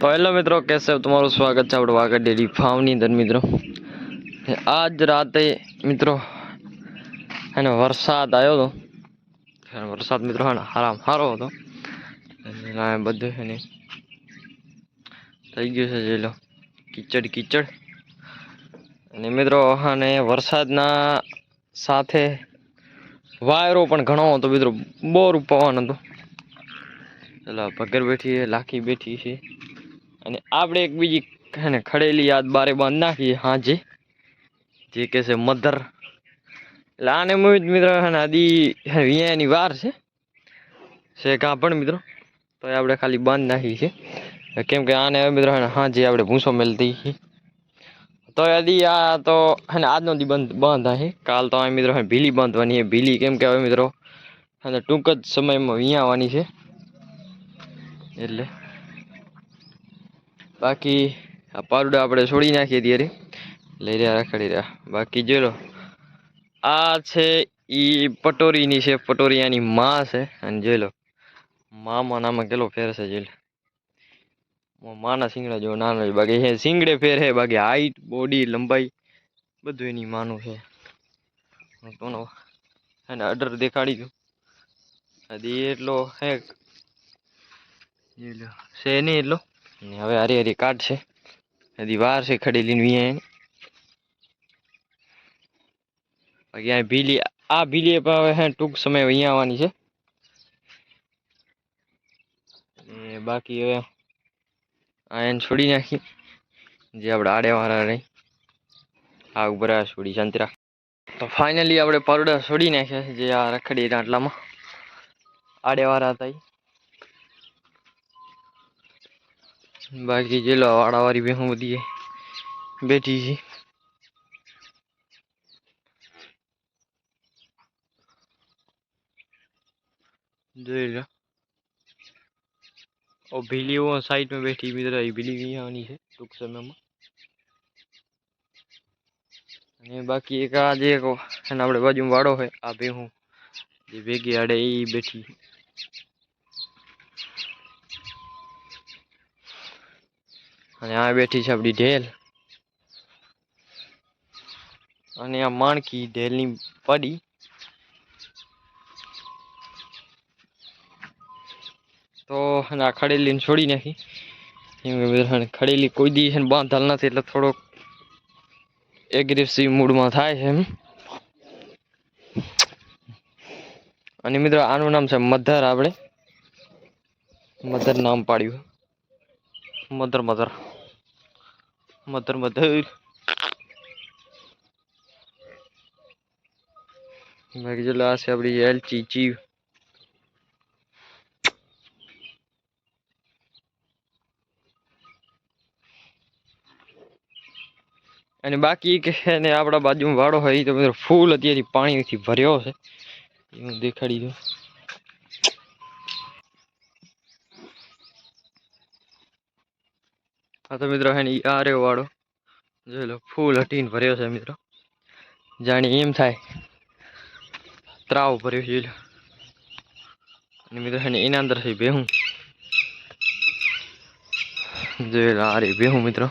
તો હેલો મિત્રો, કેસે તમારું સ્વાગત છે આપણે વાગડ ડેરી ફાર્મની અંદર, મિત્રો. આજ રાતે, મિત્રો, એને વરસાદ આવ્યો હતો. વરસાદ મિત્રો, હે આરામ સારો હતો. અને બધું છે ને, થઈ ગયું છે જે લો, કીચડ કીચડ. અને મિત્રો, અને વરસાદના સાથે વાયરો પણ ઘણો હતો, મિત્રો. બોર પવન હતો. પેલા ભગર બેઠી લાખી બેઠી છે. અને આપણે એક બીજી છે ખડેલી યાદ બારે બાંધ નાખીએ હાજી જે. કે છે મધર. એટલે આને મોહિત મિત્ર છે આદી વિયાની વાર છે. છે પણ મિત્રો. તો આપણે ખાલી બાંધ નાખી છે. કેમ કે આને મિત્રો છે ને આપણે ભૂસો મેલતી છીએ તો યાદી આ તો હે આજનો દી બંધ બંધ હશે કાલ તો આ મિત્રો ભીલી બાંધવાની છે ભીલી. કેમ કે હવે મિત્રો અને ટૂંક જ સમયમાં વિયાવાની છે. એટલે બાકી આ પારુડા આપણે છોડી નાખીએ ત્યારે લઈ રહ્યા, રખડી રહ્યા. બાકી જો લો, આ છે ઈ પટોરીની છે, પટોરિયાની માં છે. અને જોઈ લો, મામાં નામાં કેટલો ફેર છે જોઈ લો. માના સિંગડા જેવો નાનો બાકી હે સિંગડે ફેર હે બાકી હાઈટ બોડી લંબાઈ બધું એની માનું છે. તો તમને એને અડર દેખાડી દઉં. હજી એટલો હે જોઈ છે નહીં એટલો? હવે હરી હરી કાઢ છે. હજી વાર છે ખડેલી વિયા બાકી આ ભીલી આ ભીલી હવે હે ટૂંક સમય અહીંયા આવવાની છે. બાકી હવે આ એને છોડી નાખી. જે આપણે આડેવાળા રહી. આ ઉપર છોડી સંતરા તો ફાઇનલી આપણે પરોડા છોડી નાખ્યા જે આ રખડી આટલામાં. આડેવાળા હતા ઈ. બાકી જે લો વાળાવાળી ભેહું બધી બેઠી છે જોઈ લો ઓ ભીલી वो साइड में बैठी मित्र ये भीली भी आनी है टूंक સમયમાં અને બાકી એક આ જે એક એને આપણે બાજુમાં વાડો હોય આ ભેહું જે ભેગી આડે એ બેઠી અને આ બેઠી છે આપણી ઢેલ. અને આ માણકી ઢેલની પડી. તો આ ખડેલીને છોડી નાખી. ખડેલી કોઈ દી છે બાંધલ નથી, એટલે થોડોક એગ્રેસિવ મૂડમાં થાય છે એમ. અને મિત્રો, આનું નામ છે મધર આપણે. મધર નામ પાડ્યું. Mother mother. મધર મધર બાકી ચલો આ છે આપણી એલચી ચીચી અને બાકી કે ને આપણા બાજુમાં વાળો હોય તો ફૂલ અત્યારે પાણીથી ભર્યો છે. એ દેખાડી દઉં. હા, તો મિત્રો હે આરે વાળો જોઈ લો, ફૂલ હટીને ભર્યો છે મિત્રો. જાણી એમ થાય. ત્રાવ ભર્યો જોઈ લો. અને મિત્રો હે એના અંદર છે બેહું. જોઈ લો આરે બેહું મિત્રો.